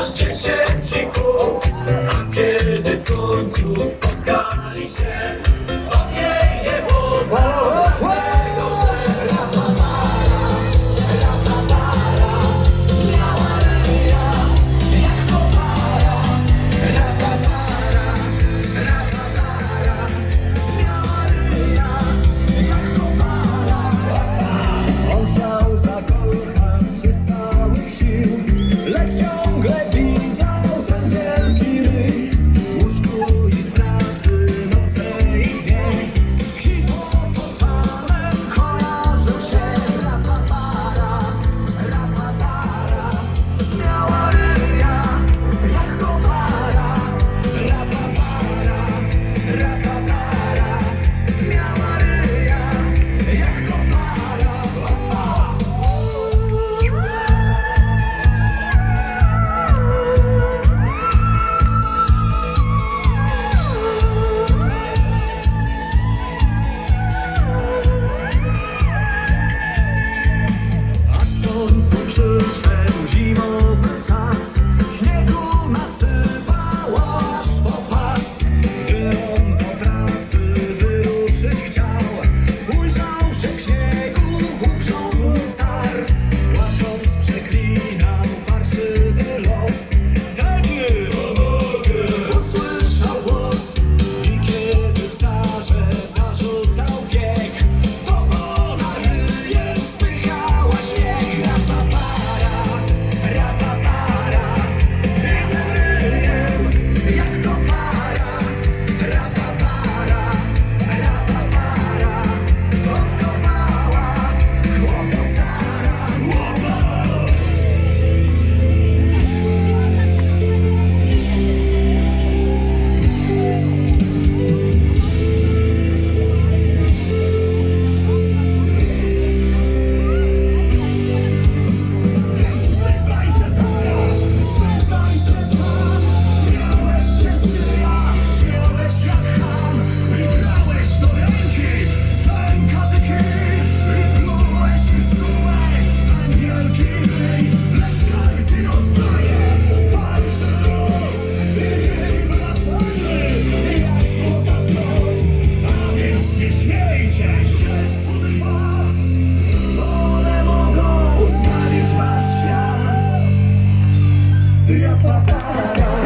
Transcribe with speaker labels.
Speaker 1: Aż pod Queria